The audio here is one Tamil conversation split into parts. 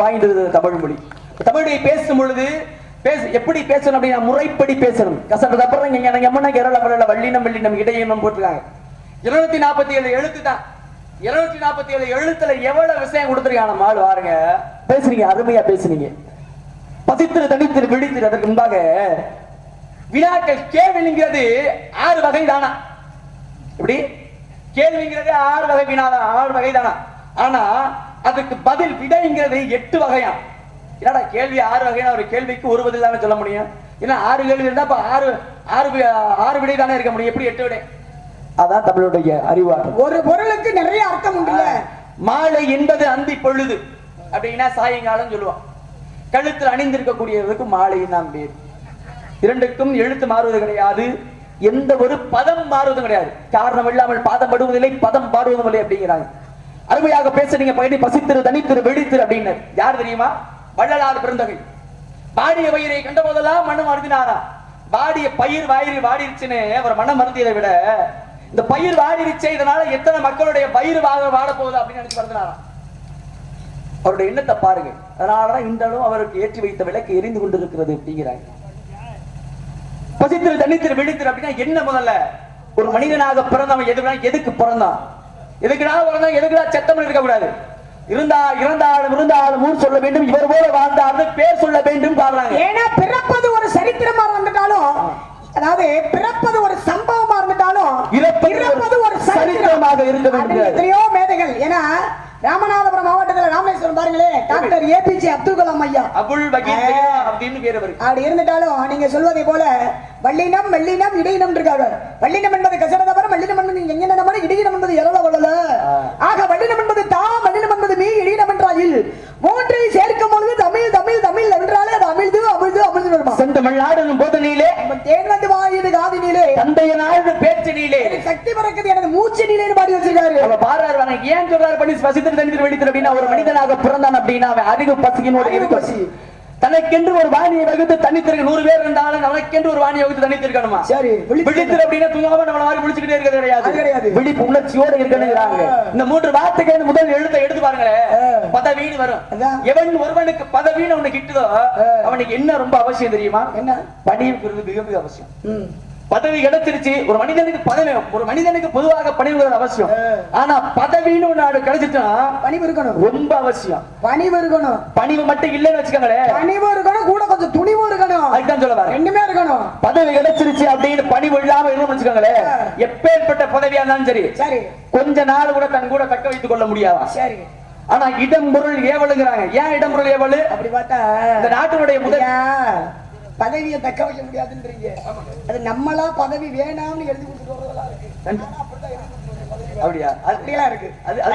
வாய்ந்தது தமிழ் மொழி. தமிழை பேசும் பொழுது பேச எப்படி பேசணும் அப்படின்னா முறைப்படி பேசணும். கசட்டது அப்புறம் இங்க எனக்கு எம்மனா கேரள பரல வள்ளினம் வள்ளினம் இடையினம் போட்டிருக்காங்க. இருநூத்தி நாற்பத்தி ஏழு எழுத்து தான் இருநூத்தி நாற்பத்தி ஏழு எழுத்துல எவ்வளவு விஷயம் கொடுத்துருக்காங்க? நம்ம ஆள் பாருங்க. பேசுறீங்க அருமையா பேசுறீங்க பசித்திரு தனித்திரு விழித்திரு அதற்கு முன்பாக வினாக்கள் கேள்விங்கிறது ஆறு வகை தானா எப்படி? கேள்விங்கிறது ஆறு வகை வினாதான் ஆறு வகை தானா ஆனா அதுக்கு பதில் விடைங்கிறது எட்டு வகையா? என்னடா கேள்வி ஆறு வகையான ஒரு கேள்விக்கு ஒரு பதில் தானே சொல்ல முடியும். ஏன்னா ஆறு கேள்வி இருந்தா அப்ப ஆறு ஆறு ஆறு விடை தானே இருக்க முடியும். எப்படி எட்டு விடை? அதான் தமிழுடைய அறிவாற்றல். ஒரு பொருளுக்கு நிறைய அர்த்தம் உண்டுல்ல. மாலை என்பது அந்தி பொழுது. அப்படின்னா சாயங்காலம் சொல்லுவான். கழுத்தில் அணிந்திருக்கக்கூடியதுக்கு மாலையின் தான் பேர். இரண்டுக்கும் எழுத்து மாறுவது கிடையாது. எந்த ஒரு பதம் மாறுவதும் கிடையாது. காரணம் இல்லாமல் பாதம் படுவதில்லை பதம் பாடுவதும் இல்லை அப்படிங்கிறாங்க. அருமையாக பேசுறீங்க பகுதி பசித்திரு தனித்திரு வெடித்திரு அப்படின்னு. யார் தெரியுமா? வள்ளலார் பிறந்தகை பாடிய வயிறை கண்ட போதெல்லாம் மனம் அருந்தினாரா பாடிய பயிர் வாயிறு வாடிருச்சுன்னு அவர் மனம் அருந்தியதை விட இந்த பயிர் வாடிருச்சே இதனால எத்தனை மக்களுடைய பயிர் வாக வாட போகுது அப்படின்னு நினைச்சு வருந்தினாராம் அவருடைய எண்ணத்தை பாருங்க. அதனாலதான் இந்த அளவு அவருக்கு ஏற்றி வைத்த விளக்கு எரிந்து கொண்டிருக்கிறது அப்படிங்கிறாங்க பசித்திரு தண்ணித்திரு வெடித்திரு அப்படின்னா என்ன முதல்ல? ஒரு மனிதனாக பிறந்தவன் எதுனா எதுக்கு பிறந்தான்? எதுக்குடா பிறந்தான் எதுக்குடா செத்தம் இருக்க கூடாது? இருந்தா இறந்தாலும் இருந்தாலும் ஊர் சொல்ல வேண்டும் இவர் போல வாழ்ந்தார்னு பேர் சொல்ல வேண்டும் பாடுறாங்க ஏன்னா பிறப்பது ஒரு சரித்திரமா இருந்துட்டாலும் அதாவது பிறப்பது ஒரு சம்பவமா இருந்துட்டாலும் இறப்பது ஒரு சரித்திரமாக இருக்க வேண்டும். எத்தனையோ மேதைகள் ஏன்னா ராமநாதபுரம் மாவட்டத்துல ராமேஸ்வரம் பாருங்களே டாக்டர் ஏபிஜே அப்துல் கலாம் ஐயா. அபுல் அப்படின்னு பேர் அப்படி இருந்துட்டாலும் நீங்க சொல்வதை போல வள்ளினம் வெள்ளினம் இடையினம் இருக்காங்க. வள்ளினம் என்பது கசடதபரம் வள்ளினம் என்பது எங்க நம்ம இடையினம் என்பது ஆ. ஆக வள்ளினம் என்பது தாம் வள்ளினம் என்பது மீ இடையினம் என்றால் இல். மூன்றை சேர்க்கும் பொழுது தமிழ் தமிழ் தமிழ் என்றாலே அது அமிழ்து அமிழ்து அமிழ்து வருமா? செந்தமிழ்நாடு போதனிலே தேன் வந்து வாயுது காதினிலே தந்தையனாடு பேச்சனிலே சக்தி பறக்குது எனது மூச்சு நிலைன்னு பாடி வச்சிருக்காரு. அவ அவன் ஏன் சொல்றாரு பண்ணி பசித்திரு தனித்திரு வெடித்திரு அப்படின்னா ஒரு மனிதனாக பிறந்தான் அப்படின்னா அவன் அதிக பசியினோடு பசி. தனக்கென்று ஒரு வாணியை வகுத்து தனித்திருக்க நூறு பேர் இருந்தாலும் அவனுக்கென்று ஒரு வாணியை வகுத்து தனித்திருக்கணுமா சரி, விழித்திரு. அப்படின்னா தூங்காம நம்மள மாதிரி விழிச்சுக்கிட்டே இருக்கிறது கிடையாது. கிடையாது விழிப்பு உணர்ச்சியோட இருக்கணுங்கிறாங்க. இந்த மூன்று வார்த்தைக்கு இந்த முதல் எழுத்தை எடுத்து பாருங்களேன். பதவின்னு வரும். எவன் ஒருவனுக்கு பதவின்னு அவனுக்கு கிட்டுதோ. அவனுக்கு என்ன ரொம்ப அவசியம் தெரியுமா என்ன பணிவுங்கிறது மிக மிக அவசியம். பதவி கிடைச்சிருச்சு ஒரு மனிதனுக்கு பதவி ஒரு மனிதனுக்கு பொதுவாக பணிவுங்கிறது அவசியம். ஆனா பதவின்னு ஒண்ணு நாடு கிடைச்சிச்சுன்னா பணிவு இருக்கணும். ரொம்ப அவசியம். பணிவு இருக்கணும். பணிவு மட்டும் இல்லைன்னு வச்சுக்கோங்களேன் பணிவு இருக்கணும் கூட கொஞ்சம் துணிவு இருக்கணும். அதுதான் சொல்ல வரேன். ரெண்டுமே இருக்கணும். பதவி கிடைச்சிருச்சு அப்படின்னு பணிவு இல்லாம இருந்து வச்சுக்கோங்களேன். எப்பேற்பட்ட பதவியா இருந்தாலும் சரி சரி. கொஞ்ச நாள் கூட தன் கூட தக்க வைத்துக் கொள்ள முடியாதா? சரி. ஆனா இடம் பொருள் ஏவலுங்கிறாங்க. ஏன் இடம் பொருள் ஏவலு? அப்படி பார்த்தா இந்த நாட்டினுடைய முதல் பதவியை தக்க வைக்க முடியாதுன்றீங்க. அது நம்மளா பதவி வேணாம்னு எழுதி கொடுத்துட்டு இருக்கு. அப்படியா? அப்படியெல்லாம் இருக்கு. அது- அது.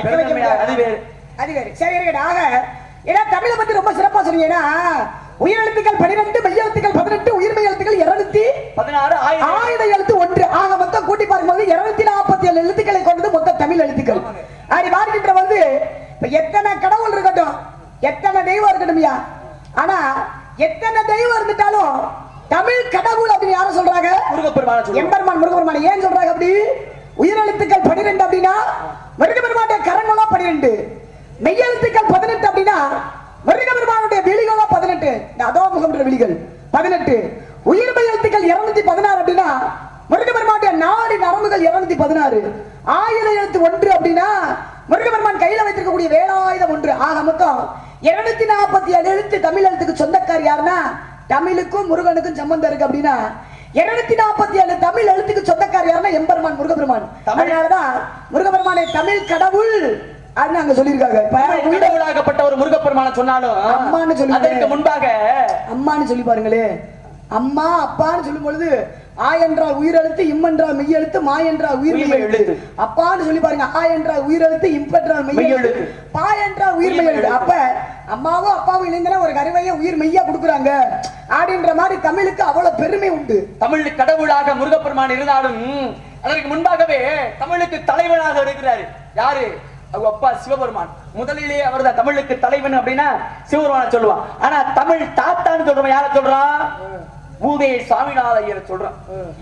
அது வேறு. அது வேறு. சரி இருக்கட்டும். ஆக ஏன்னா தமிழை பத்தி ரொம்ப சிறப்பா சொன்னீங்க ஏன்னா உயிரெழுத்துக்கள் பன்னிரெண்டு மெய்யெழுத்துக்கள் பதினெட்டு உயிர்மெய் எழுத்துக்கள் இருநூத்தி பதினாறு ஆயுத எழுத்து ஒன்று. ஆக மொத்தம் கூட்டி பார்க்கும்போது இருநூத்தி நாற்பத்தி ஏழு எழுத்துக்களை கொண்டது மொத்த தமிழ் எழுத்துக்கள். அப்படி பார்க்கின்ற வந்து எத்தனை கடவுள் இருக்கட்டும் எத்தனை தெய்வம் இருக்கட்டும்யா? ஆனா எத்தனை தெய்வம் இருந்துட்டாலும் தமிழ் கடவுள் அப்படின்னு யாரும் சொல்றாங்க? முருகப்பெருமான எம்பெருமான் முருகபெருமான் ஏன் சொல்றாங்க அப்படி? உயிரெழுத்துக்கள் பன்னிரெண்டு அப்படின்னா முருகபெருமானுடைய கரங்களா பன்னிரெண்டு மெய்யெழுத்துக்கள் பதினெட்டு அப்படின்னா முருகபெருமானுடைய விழிகளா பதினெட்டு. இந்த அதோ முகம்ன்ற விழிகள் பதினெட்டு. உயிர்மெய் எழுத்துக்கள் இருநூத்தி பதினாறு அப்படின்னா முருகபெருமானுடைய நாடி நரம்புகள் இருநூத்தி பதினாறு. ஆயுத எழுத்து ஒன்று அப்படின்னா முருகபெருமான் கையில வைத்திருக்கக்கூடிய வேலாயுதம் ஒன்று. ஆக மொத்தம் இருநூத்தி நாற்பத்தி ஏழு எழுத்து தமிழ் எழுத்துக்கு சொந்தக்கார் யாருன்னா தமிழுக்கும் முருகனுக்கும் சம்பந்தம் இருக்கு அப்படின்னா இருநூத்தி நாற்பத்தி ஏழு தமிழ் எழுத்துக்கு சொந்தக்கார் யாருன்னா எம்பெருமான் முருகபெருமான் தமிழ். அதனாலதான் முருகபெருமானை தமிழ் கடவுள் அப்படின்னு அங்க உயிரை- கடவுளாகப்பட்ட ஒரு முருகப்பெருமான சொன்னாலும் அம்மான்னு. அதற்கு முன்பாக அம்மான்னு சொல்லி பாருங்களே அம்மா அப்பான்னு சொல்லும் பொழுது ஆ என்றால் உயிரெழுத்து இம் என்றால் மெய்யெழுத்து மா என்றால் உயிர் எழுத்து. அப்பான்னு சொல்லி பாருங்க ஆ என்றால் உயிரெழுத்து இம் என்றால் மெய்யெழுத்து. மெய்யெழுத்து. பா என்றால் உயிர் மெய்யெழுத்து. மெய்யெழுத்து. அப்ப அம்மாவும் அப்பாவும் இணைந்தன ஒரு கருவையை உயிர் மெய்யா கொடுக்குறாங்க. அப்படின்ற மாதிரி தமிழுக்கு அவ்வளவு பெருமை உண்டு. தமிழ் கடவுளாக முருகப்பெருமான் இருந்தாலும் அதற்கு முன்பாகவே தமிழுக்கு தலைவனாக இருக்கிறாரு. யாரு? அவங்க அப்பா சிவபெருமான். முதலிலே அவர் தான் தமிழுக்கு தலைவன் அப்படின்னா சிவபெருமான சொல்லுவான். ஆனா தமிழ் தாத்தான்னு சொல்றவன் யார சொல்றான்? ஊவே சாமிநாத ஐயர் சொல்றான்.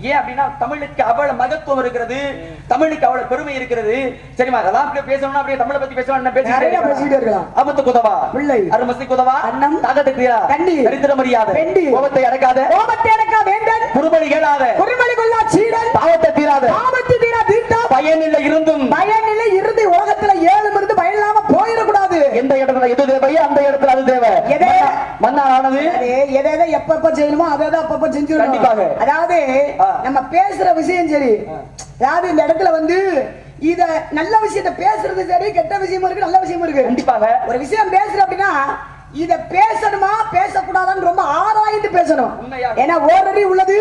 ஏன் அப்படின்னா தமிழுக்கு அவ்வளவு மகத்துவம் இருக்கிறது தமிழுக்கு அவ்வளவு பெருமை இருக்கிறது. சரிமா அதெல்லாம் பேசணும்னா அப்படியே தமிழை பத்தி பேசணும் பேசிட்டே இருக்கலாம். அமத்து குதவா? பிள்ளை. அருமசி குதவா? அன்னம். தாகத்து கிரியா கண்ணி. தரித்திர மரியாதை. பெண்டி. கோபத்தை அடக்காத. கோபத்தை எனக்கா வேந்தன். குறுபலி கேளாத குறுமலை கொள்ளா சீடன். பாவத்தை தீராத. ஆபத்து தீரா தீர்த்தம் பயனில்லை இருந்தும். பயனில்லை இறுதி உலகத்துல ஏழு இருந்து பயன் இல்லாம போயிடக்கூடாது. எந்த இடத்துல எது தேவையோ அந்த இடத்துல அது தேவை? மன்னா ஆனது எதை எதை எப்பப்ப செய்யணுமோ அதை அப்பப்ப கண்டிப்பாக. அதாவது. நம்ம பேசுற விஷயம் சரி அதாவது இந்த இடத்துல வந்து இத நல்ல விஷயத்த பேசுறது சரி கெட்ட விஷயமும் இருக்கு நல்ல விஷயமும் இருக்கு கண்டிப்பாக ஒரு விஷயம் பேசுற அப்படின்னா இத பேசணுமா பேசக்கூடாதான்னு ரொம்ப ஆராய்ந்து பேசணும். ஏன்னா ஓரறி உள்ளது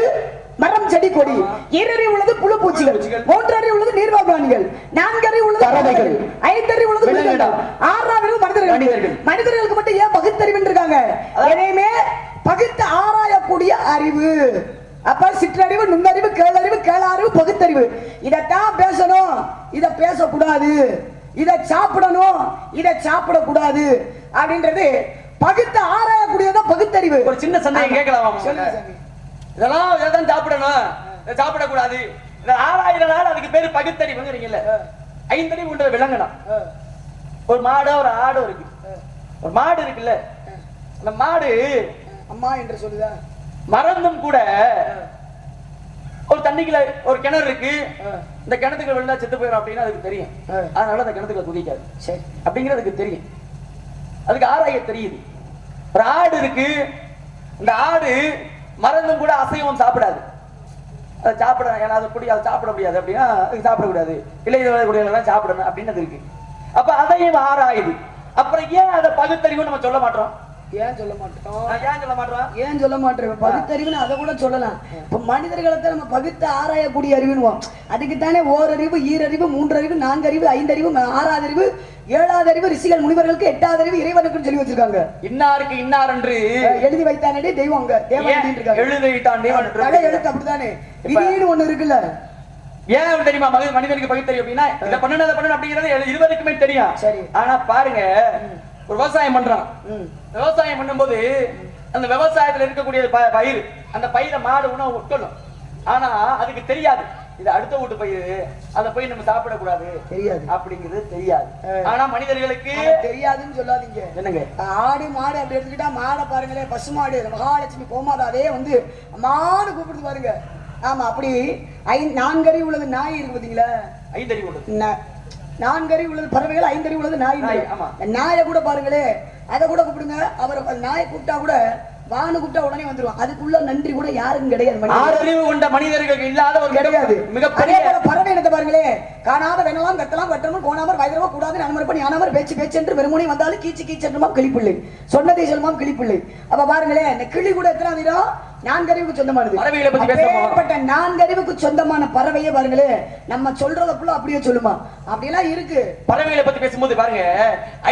மரம் செடி கொடி ஈரறி உள்ளது புழு பூச்சிகள். மூன்றறி உள்ளது நீர்வாழ் பிராணிகள் நான்கறி உள்ளது பறவைகள். ஐந்தறி உள்ளது. மிருகங்கள். ஆறாவது மனிதர்கள் மனிதர்கள். மனிதர்களுக்கு மட்டும் ஏன் பகுத்தறிவு இருக்காங்க. எதையுமே பகுத்து ஆராயக்கூடிய அறிவு. அப்ப சிற்றறிவு நுண்ணறிவு கேளறிவு கேளாறிவு பகுத்தறிவு. இதைத்தான் பேசணும். இத பேசக்கூடாது. இத சாப்பிடணும். இத சாப்பிடக்கூடாது. அப்படின்றது பகுத்து ஆராயக்கூடியதான் பகுத்தறிவு. ஒரு சின்ன சந்தேகம் கேட்கலாமா. இதெல்லாம் இதான் சாப்பிடணும். இதை சாப்பிடக்கூடாது. இதை ஆறாயிரம் நாள் அதுக்கு பேரு பகுத்தறிவுங்கிறீங்கல்ல. ஐந்தறிவு உண்டது விளங்கணும். ஒரு மாடோ ஒரு ஆடோ இருக்கு. ஒரு மாடு இருக்குல்ல. அந்த மாடு அம்மா என்று சொல்லுதா? மறந்தும் கூட ஒரு தண்ணிக்குள்ள ஒரு கிணறு இருக்கு. இந்த கிணத்துக்குள்ள விழுந்தா செத்து போயிடும் அப்படின்னு அதுக்கு தெரியும். அதனால அந்த கிணத்துக்குள்ள குதிக்காது. சரி. அப்படிங்கிறதுக்கு தெரியும். அதுக்கு ஆராய தெரியுது. ஒரு ஆடு இருக்கு. இந்த ஆடு மறந்தும் கூட அசைவம் சாப்பிடாது. அதை சாப்பிட ஏன்னா அதை பிடி அதை சாப்பிட முடியாது. அப்படின்னா அது சாப்பிடக்கூடாது. இல்லை இது வரக்கூடியதெல்லாம் சாப்பிடணும். அப்படின்னு அது இருக்கு. அப்ப அதையும் ஆராயுது. அப்புறம் ஏன் அதை பகுத்தறிவு நம்ம சொல்ல மாட்டோம்? ஏன் சொல்ல மாட்டோம்? ஏன் சொல்ல மாட்டோம் ஏன் சொல்ல மாட்டேன் பகுத்தறிவுன்னு அதை கூட சொல்லலாம். இப்ப மனிதர்களை நம்ம பகுத்து ஆராயக்கூடிய அறிவுன்னுவோம். அதுக்கு தானே ஓரறிவு ஈரறிவு மூன்றறிவு நான்கறிவு ஐந்தறிவு ஆறாவது அறிவு ஏழாவது அறிவு ரிஷிகள் முனிவர்களுக்கு எட்டாவது அறிவு இறைவனுக்குன்னு சொல்லி வச்சிருக்காங்க. இன்னாருக்கு இன்னார் என்று எழுதி வைத்தானே தெய்வம் அங்க. தேவன் இருக்காங்க. தேவன் என்று? கடை எழுத்து அப்படித்தானே? விதின்னு ஒண்ணு இருக்குல்ல. ஏன் தெரியுமா? மனித மனிதனுக்கு பகுத்தறிவு அப்படின்னா இதை பண்ணணும் அதை பண்ணணும் அப்படிங்கிறது இருவருக்குமே தெரியும். சரி. ஆனா பாருங்க ஒரு விவசாயம் பண்றான். விவசாயம் பண்ணும்போது அந்த விவசாயத்துல இருக்கக்கூடிய பயிர் அந்த பயிரை மாடு உணவு உட்கொள்ளும் ஆனா அதுக்கு தெரியாது. இது அடுத்த வீட்டு பயிர். அதை போய் நம்ம சாப்பிடக்கூடாது. தெரியாது. அப்படிங்கிறது தெரியாது. ஆனா மனிதர்களுக்கு தெரியாதுன்னு சொல்லாதீங்க. என்னங்க? ஆடு மாடு அப்படி எடுத்துக்கிட்டா மாடை பாருங்களேன் பசு மாடு மகாலட்சுமி கோமாதாவே வந்து அம்மானு கூப்பிடுது பாருங்க. ஆமா அப்படி ஐ நான்கறி உள்ளது நாய் இருக்கு பாத்தீங்களா? ஐந்தறிவு உள்ளது. நான்கறி உள்ளது பறவைகள் ஐந்தறி உள்ளது நாய் நாய், கூட பாருங்களே அதை கூட கூப்பிடுங்க. அவரை நாயை கூப்பிட்டா கூட வானு கூப்பிட்டா உடனே வந்துருவான் அதுக்குள்ள நன்றி கூட யாருக்கும் கிடையாது மனிதனுக்கு. ஆறறிவு கொண்ட மனிதர்களுக்கு இல்லாத ஒரு கிடையாது மிகப்பெரிய பறவை இனத்தை பாருங்களே காணாத வெண்ணலாம் வெட்டலாம் வெட்டணும் கோணாமர் வயதரவோ கூடாது நன்மர் பண்ணி ஆனாமர் பேச்சு பேச்சு என்று வெறுமனை வந்தாலும் கீச்சு கீச்சென்றுமாம் கிளிப்பிள்ளை. சொன்னதை சொல்லுமாம் கிளிப்பிள்ளை. அப்ப பாருங்களேன் இந்த கிளி கூட எத்தனை வீரம்? நான்கறிவுக்கு சொந்தமானது. பறவைகளை பத்தி பேசுறோமா? அப்பேற்பட்ட நான்கறிவுக்கு சொந்தமான பறவையே பாருங்களேன் நம்ம சொல்றத ஃபுல்லா அப்படியே சொல்லுமா. அப்படியெல்லாம் இருக்கு. பறவைகளை பத்தி பேசும்போது பாருங்க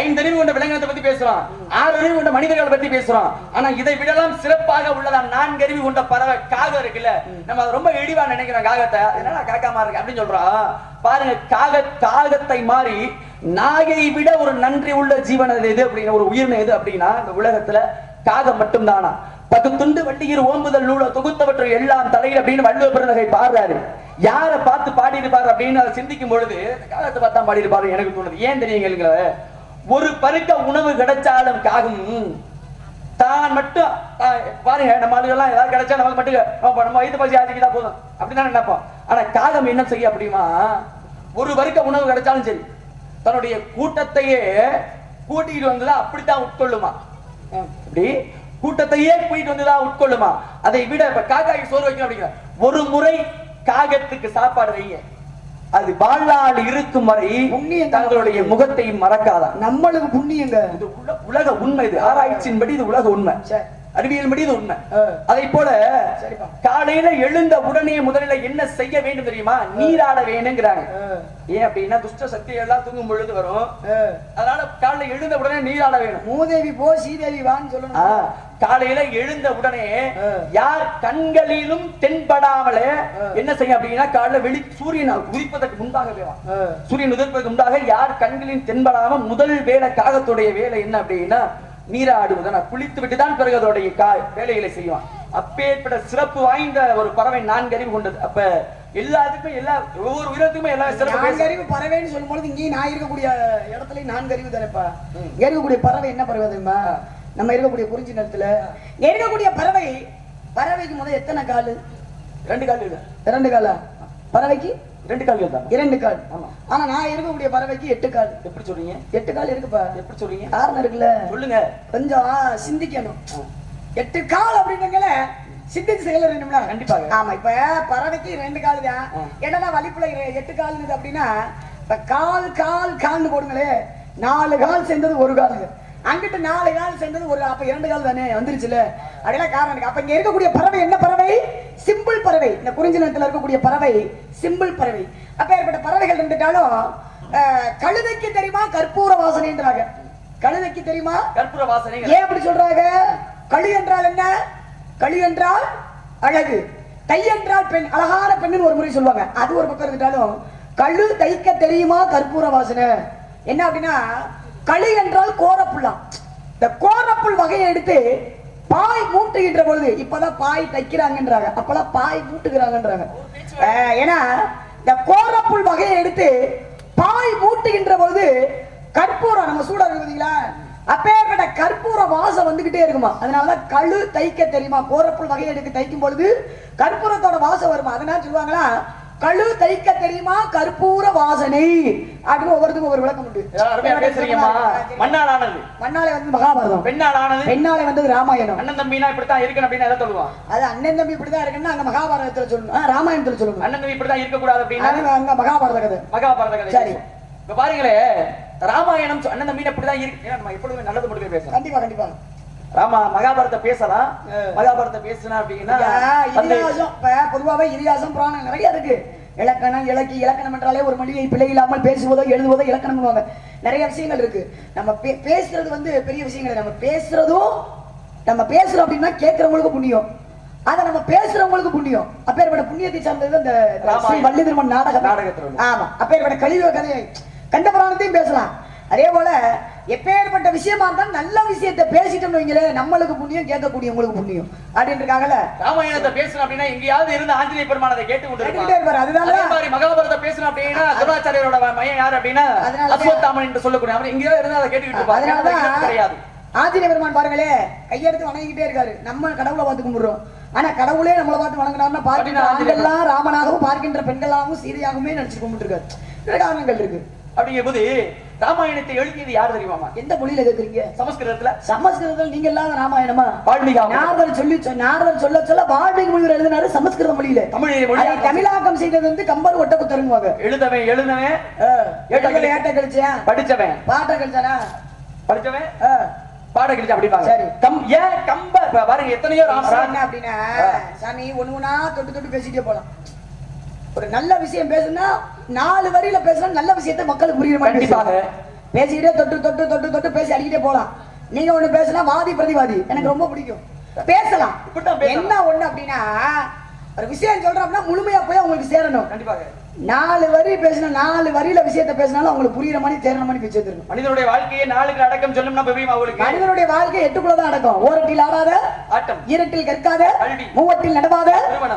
ஐந்தறிவு கொண்ட விலங்கினத்தை பத்தி பேசுறோம் ஆறு அறிவு கொண்ட மனிதர்களை பத்தி பேசுறோம். ஆனா இதை விடலாம் சிறப்பாக உள்ளதாம் நான்கு அறிவு கொண்ட பறவை காகம் இருக்குல்ல? நம்ம அதை ரொம்ப இழிவா நினைக்கிறோம் காகத்தை. என்னடா காக்காமா இருக்கு அப்படின்னு சொல்றோம். பாருங்க காக காகத்தை மாறி நாயை விட ஒரு நன்றி உள்ள ஜீவன் எது அப்படின்னா ஒரு உயிரினம் எது அப்படின்னா இந்த உலகத்துல காகம் மட்டும்தானா? பத்து துண்டு வண்டியில் ஓம்புதல் நூல தொகுத்தவற்றை எல்லாம் தலையில் அப்படின்னு வள்ளுவ பிறந்தகை பாடுறாரு. யாரை பார்த்து பாடியிருப்பார் அப்படின்னு அதை சிந்திக்கும் பொழுது காலத்தை பார்த்தா பாடியிருப்பாரு எனக்கு தோணுது. ஏன் தெரியுங்க ஒரு பருக்க உணவு கிடைச்சாலும் காகம். தான் மட்டும் பாருங்க நம்ம ஆளுகள்லாம் ஏதாவது கிடைச்சா நமக்கு மட்டும் நம்ம வயிற்று பசி ஆச்சுக்கிட்டா போதும். அப்படின்னு நினைப்போம். ஆனா காகம் என்ன செய்ய அப்படின்னா ஒரு வருக்க உணவு கிடைச்சாலும் சரி தன்னுடைய கூட்டத்தையே கூட்டிட்டு வந்ததா அப்படித்தான் உட்கொள்ளுமா. அப்படி கூட்டத்தையே கூட்டிட்டு வந்துதான் உட்கொள்ளுமா? அதை விட இப்ப காக்காய்க்கு சோறு வைக்கணும் அப்படிங்கிற ஒரு முறை காகத்துக்கு சாப்பாடு வைங்க. அது வாழ்நாள் இருக்கும் வரை புண்ணியம் தங்களுடைய முகத்தை மறக்காதான் நம்மளுக்கு புண்ணியங்க. இது உல- உலக உண்மை இது. ஆராய்ச்சியின்படி இது உலக உண்மை. அறிவியல் படி இது உண்மை. அதை போல. காலையில எழுந்த உடனே முதலில் என்ன செய்ய வேண்டும் தெரியுமா? நீராட வேணுங்கிறாங்க. ஏன் அப்படின்னா துஷ்ட சக்தி எல்லாம் தூங்கும் பொழுது வரும். அதனால காலையில எழுந்த உடனே நீராட வேணும். மூதேவி போ சீதேவி வான்னு சொல்லணும். காலையில எழுந்த உடனே. யார் கண்களிலும் தென்படாமலே என்ன செய்யும் அப்படின்னா காலையில வெளி சூரியன் உதிப்பதற்கு முன்பாகவே. சூரியன் உதிர்ப்பதற்கு முன்பாக யார் கண்களின் தென்படாம முதல் வேலை காகத்துடைய வேலை என்ன அப்படின்னா நீராடுவதன குளித்து விட்டு தான் பிறகு அதோடைய வேலைகளை செய்வான். அப்பேற்பட்ட சிறப்பு வாய்ந்த ஒரு பறவை நான்கு அறிவு கொண்டது. அப்ப எல்லாத்துக்கும் எல்லா ஒவ்வொரு உயிரத்துக்குமே எல்லா சிறப்பு அறிவு பறவைன்னு சொல்லும்பொழுது இங்கேயும் நான் இருக்கக்கூடிய இடத்துல நான்கு அறிவு தானேப்பா இங்க இருக்கக்கூடிய பறவை என்ன பறவை தெரியுமா? நம்ம இருக்கக்கூடிய குறிஞ்சி நிலத்துல இருக்கக்கூடிய பறவை பறவைக்கு முதல் எத்தனை காலு? ரெண்டு கால்கள் தான். இரண்டு காலா? பறவைக்கு ரெண்டு கால்கள் தான்? இரண்டு கால். ஆமா. ஆனா நான் இருக்கக்கூடிய பறவைக்கு எட்டு கால். எப்படி சொல்றீங்க? எட்டு கால் இருக்குப்பா. எப்படி சொல்றீங்க? காரணம் இருக்குல்ல. சொல்லுங்க. கொஞ்சம் சிந்திக்கணும். எட்டு கால் அப்படின்னங்கள சிந்திச்சு செயல வேணும்ல கண்டிப்பாக. ஆமா இப்ப பறவைக்கு ரெண்டு கால் தான். என்னன்னா வலிப்புல எட்டு கால் அப்படின்னா இப்ப கால் கால் கால்னு போடுங்களே நாலு கால் சேர்ந்தது ஒரு கால் அங்கிட்டு நாலு கால் சேர்ந்தது ஒரு அப்ப இரண்டு கால் தானே வந்துருச்சுல. அதெல்லாம் காரணம் அப்ப இங்க இருக்கக்கூடிய பறவை என்ன பறவை? சிம்பிள் பறவை. இந்த குறிஞ்சி நிலத்துல இருக்கக்கூடிய பறவை சிம்பிள் பறவை. அப்ப ஏற்பட்ட பறவைகள் இருந்துட்டாலும் கழுதைக்கு தெரியுமா கற்பூர வாசனைன்றாங்க. கழுதைக்கு தெரியுமா? கற்பூர வாசனை. ஏன் அப்படி சொல்றாங்க? களி என்றால் என்ன? களி என்றால் அழகு. தை என்றால் பெண். அழகான பெண்ணுன்னு ஒரு முறை சொல்லுவாங்க. அது ஒரு பக்கம் இருந்துட்டாலும் கழு தைக்க தெரியுமா கற்பூர வாசனை? என்ன அப்படின்னா களி என்றால் கோரப்புள்ளா இந்த கோரப்புல் வகையை எடுத்து பாய் மூட்டுகின்ற பொழுது இப்பதான் பாய் தைக்கிறாங்கன்றாங்க. அப்பெல்லாம் பாய் மூட்டுகிறாங்கன்றாங்க. ஏன்னா இந்த கோரப்புல் வகையை எடுத்து பாய் மூட்டுகின்ற பொழுது கற்பூரம் நம்ம சூடா இருக்கு பாத்தீங்களா? அப்பேற்பட்ட கற்பூர வாசம் வந்துகிட்டே இருக்குமா? அதனாலதான் கழு தைக்க தெரியுமா? கோரப்புல் வகை எடுத்து தைக்கும் பொழுது கற்பூரத்தோட வாசம் வருமா? அதனால சொல்லுவாங்களா? கழு தைக்க தெரியுமா? கற்பூர வாசனை. அப்படின்னு ஒவ்வொருத்துக்கும் ஒவ்வொரு விளக்கம் உண்டு. மண்ணால் ஆனது. மண்ணாலே வந்து மகாபாரதம். பெண்ணால் ஆனது. பெண்ணாலே வந்தது ராமாயணம். அண்ணன் தம்பினா இப்படித்தான் இருக்கணும் அப்படின்னு எதை சொல்லுவான் அது அண்ணன் தம்பி இப்படிதான் இருக்குன்னா அங்க மகாபாரதத்துல சொல்லணும் ராமாயணத்துல சொல்லணும் அண்ணன் தம்பி இப்படித்தான் இருக்கக்கூடாது அப்படின்னா? அங்க மகாபாரத கதை. மகாபாரத கதை. சரி. இப்ப பாருங்களே ராமாயணம் அண்ணன் தம்பி இப்படிதான் இருக்கு நம்ம எப்பொழுதுமே நல்லது மட்டுமே பேசலாம் கண்டிப்பா கண்டிப்பா. ராமா மகாபாரத பேசலாம் ஆ. மகாபாரத பேசுனா அப்படின்னா இதிகாசம் பொதுவாவே இதிகாசம் புராணம் நிறைய இருக்கு இலக்கணம் இலக்கி இலக்கணம் என்றாலே ஒரு மொழியை பிழை இல்லாமல் பேசுவதோ எழுதுவதோ இலக்கணம் நிறைய விஷயங்கள் இருக்கு நம்ம பேசுறது வந்து பெரிய விஷயங்கள். நம்ம பேசுறதும் நம்ம பேசுறோம் அப்படின்னா கேட்கறவங்களுக்கு புண்ணியம் அதை நம்ம பேசுறவங்களுக்கு புண்ணியம் அப்பேற்பட்ட புண்ணியத்தை சார்ந்தது அந்த. வள்ளி திருமண் நாடகம் நாடகத்துல. ஆமா அப்பேற்பட்ட கலியுக கதையை கண்ட புராணத்தையும் பேசலாம் அதே போல எப்பேற்பட்ட விஷயமா இருந்தாலும் நல்ல விஷயத்தை பேசிட்டோம்னு வைங்களேன் நம்மளுக்கு புண்ணியம் கேட்கக்கூடியவங்களுக்கு புண்ணியம். அப்படின்னு இருக்காங்கல்ல ராமாயணத்தை பேசணும் அப்படின்னா எங்கேயாவது இருந்து ஆஞ்சநேய பெருமான் அதை கேட்டு கொண்டு இருப்பாரு. அதனால- அதே மாதிரி மகாபாரத பேசணும் அப்படின்னா துரோணாச்சாரியரோட மையம் யாரு அப்படின்னா அதனால- அஸ்வத்தாமன் என்று சொல்லக்கூடிய அவர் எங்கேயாவது இருந்து அதை கேட்டுக்கிட்டு இருப்பார். அதனாலதான் கிடையாது ஆஞ்சநேய பெருமான் பாருங்களே கையெடுத்து வணங்கிட்டே இருக்காரு. நம்ம கடவுளை பார்த்து கும்பிடுறோம் ஆனா கடவுளே நம்மளை பார்த்து வணங்கினார்னா பார்க்கின்ற ஆண்கள்லாம் ராமனாகவும் பார்க்கின்ற பெண்களாகவும் சீதையாகவுமே நினைச்சு கும்பிட்டு இருக்காரு காரணங்கள் இருக்கு. அப்படிங்கும்போது ராமாயணத்தை எழுதியது யார் தெரியுமாமா எந்த மொழியில கேக்குறீங்க? சமஸ்கிருதத்துல? சமஸ்கிருதத்தில் நீங்க எல்லாம் ராமாயணமா? வால்மீகி நாரதர் சொல்லி நாரதர் சொல்ல சொல்ல வால்மீகி முனிவர் எழுதினாரு சமஸ்கிருத மொழியில. தமிழ் தமிழாக்கம் செய்தது வந்து கம்பர் ஒட்டக்குத்தருங்குவாங்க எழுதவன் எழுதவன் ஏட்ட கழிச்சியா? படிச்சவன். பாட்ட கழிச்சானா? படிச்சவன். பாட கிழிச்சு அப்படிப்பாங்க சரி. கம் ஏன் பாருங்க எத்தனையோ என்ன அப்படின்னா சாமி ஒண்ணு ஒண்ணா தொட்டு தொட்டு பேசிட்டே போலாம். ஒரு நல்ல விஷயம் பேசுனா நாலு வரியில பேசுனா நல்ல விஷயத்தை மக்களுக்கு புரியுற மாதிரி கண்டிப்பாக. பேசிக்கிட்டே தொட்டு தொட்டு தொட்டு தொட்டு பேசி அடிக்கிட்டே போலாம். நீங்க ஒண்ணு பேசினா வாதி பிரதிவாதி. எனக்கு ரொம்ப பிடிக்கும். பேசலாம். என்ன ஒண்ணு அப்படின்னா ஒரு விஷயம் சொல்றோம் அப்படின்னா முழுமையா போய் உங்களுக்கு சேரணும். கண்டிப்பாக. நாலு வரி பேசினா நாலு வரியில விஷயத்தை பேசினாலும் அவங்களுக்கு புரியுற மாதிரி சேரண மாதிரி பேசி வச்சிருக்கணும். மனிதனுடைய வாழ்க்கையை நாளுக்கு அடக்கம் சொல்லும்னா புரியுமா மனிதனுடைய வாழ்க்கை எட்டுக்குள்ளதான் அடக்கம். ஓரட்டில் ஆடாத ஆட்டம். ஈரட்டில் கற்காத. மூவட்டில் நடவாத.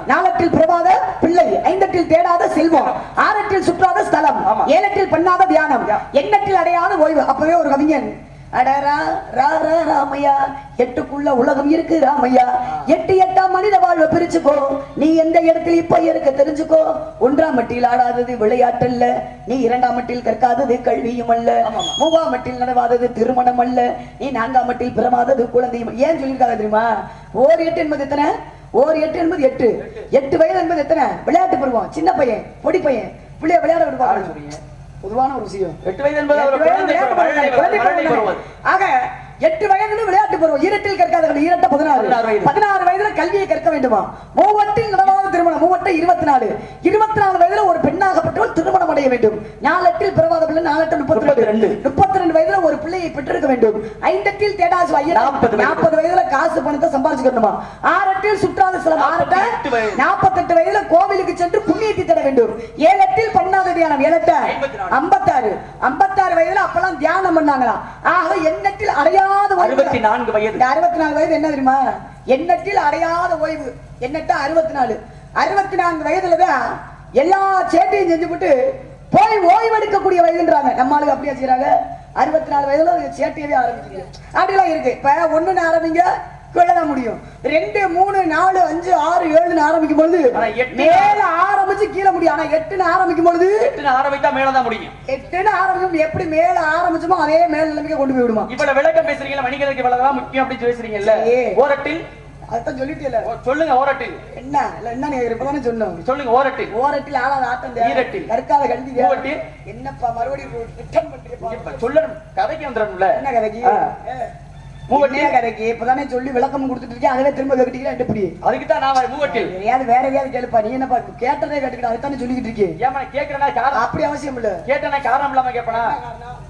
நாலட்டில் பிறவாத பிள்ளை. ஐந்தட்டில் தேடாத செல்வம். ஆறட்டில் சுற்றாத ஸ்தலம். ஏழட்டில் பண்ணாத தியானம். எண்ணட்டில் அடையாத ஓய்வு. அப்பவே ஒரு கவிஞன் அடரா ரா ரா ராமையா. எட்டுக்குள்ள உலகம் இருக்கு ராமையா. எட்டு எட்டா மனித வாழ்வை பிரிச்சுக்கோ. நீ எந்த இடத்துல இப்ப இருக்க தெரிஞ்சுக்கோ. ஒன்றாம் மட்டில் ஆடாதது விளையாட்டல்ல. நீ இரண்டாம் மட்டில் கற்காதது கல்வியும் அல்ல. மூவாம் மட்டில் நடவாதது திருமணம் அல்ல. நீ நான்காம் மட்டில் பிறமாதது குழந்தையும் ஏன் சொல்லியிருக்காங்க தெரியுமா? ஓர் எட்டு என்பது எத்தனை? ஓர் எட்டு என்பது எட்டு. எட்டு வயது என்பது எத்தனை? விளையாட்டு பருவம். சின்ன பையன் பொடி பையன். பிள்ளைய விளையாட விடுவாங்க பொதுவான ஒரு விஷயம். எட்டு வயது என்பது. ஆக எட்டு வயதுல விளையாட்டு பருவம். ஈரட்டில் கற்காதவர்கள் ஈரட்ட பதினாறு. பதினாறு வயது. பதினாறு வயதுல கல்வியை கற்க வேண்டுமா? மூவட்டில் நடவாத திருமணம் மூவட்டு இருபத்தி நாலு இருபத்தி நாலு வயதுல ஒரு பெண்ணாகப்பட்டவள் திருமணம் அடைய வேண்டும். நாலெட்டில் பிறவாத பிள்ளை நாலெட்டு முப்பத்தி ரெண்டு. முப்பத்தி ரெண்டு வயதுல ஒரு பிள்ளையை பெற்றெடுக்க வேண்டும். ஐந்தெட்டில் தேடாசு நாற்பது. நாற்பது வயதுல காசு பணத்தை சம்பாதிச்சுக்கணுமா ஆறெட்டில் சுற்றாத சில ஆறட்ட நாற்பத்தெட்டு வயது. நாற்பத்தெட்டு வயதுல கோவிலுக்கு சென்று புண்ணியத்தை தர வேண்டும். ஏழெட்டில் பண்ணாத தியானம். ஏழெட்ட? ஐம்பத்தி. ஐம்பத்தாறு. அப்பெல்லாம் தியானம் பண்ணாங்களாம் ஆக எண்ணத்தில் அடையாத. அறுபத்தி நான்கு வயது. அறுபத்தி நாலு வயது என்ன தெரியுமா? எண்ணத்தில் அடையாத ஓய்வு. எண்ணட்ட அறுபத்தி நாலு அறுபத்தி நான்கு வயதுலதான் எல்லா சேட்டையும் செஞ்சுவிட்டு போய் ஓய்வு எடுக்கக்கூடிய வயதுன்றாங்க. நம்ம ஆளுங்க அப்படியா செய்யறாங்க அறுபத்தி நாலு வயதுல சேட்டையவே ஆரம்பிச்சிருக்கு. அப்படிலாம் இருக்கு. இப்ப ஒண்ணுன்னு ஆரம்பிங்க. கீழதான் முடியும். ரெண்டு மூணு நாலு அஞ்சு ஆறு ஏழுன்னு ஆரம்பிக்கும் பொழுது மேல ஆரம்பிச்சு கீழே முடியும். ஆனா எட்டுன்னு ஆரம்பிக்கும் பொழுது எட்டுன்னு ஆரம்பித்தா மேலதான் முடியும். எட்டுன்னு ஆரம்பிக்கும் எப்படி மேல ஆரம்பிச்சோமோ அதே மேல நிலைமைக்கு கொண்டு போய் விடுமா? இவ்வளவு விளக்கம் பேசுறீங்களா மணிகளுக்கு இவ்வளவுதான் முக்கியம் அப்படின்னு பேசுறீங்கல்ல. ஓரட்டில்? அதான் சொல்லிட்டேல சொல்லுங்க ஓரட்டில். என்ன? இல்ல என்ன நீங்க இப்பதானே சொன்னோம். சொல்லுங்க ஓரட்டில். ஓரத்தில் ஆளாத ஆட்டம். ஈரட்டில். கற்காத கல்வி தேவை. மூவட்டில். என்னப்பா மறுபடியும் ரிட்டர்ன் பண்றீங்கப்பா இப்ப சொல்லணும். கதைக்கு வந்துடணும்ல. என்ன கதைக்கு? என்ன கதைக்கு இப்பதானே சொல்லி விளக்கம் கொடுத்துட்டு இருக்கேன். அதவே திரும்ப கேட்டீங்களா எப்படி அதுக்கு தான் நான் மூவட்டில். எதையாவது வேற எதையாவது கேளுப்பா. நீ என்னப்பா கேட்டதே கேட்டுக்கிட்டு அதுதானே சொல்லிக்கிட்டு இருக்கேன் ஏமா கேக்குறேன்னா காரணம்? அப்படி அவசியம் இல்ல. கேட்டேன்னா காரணம் இல்லாம கேட்பனா?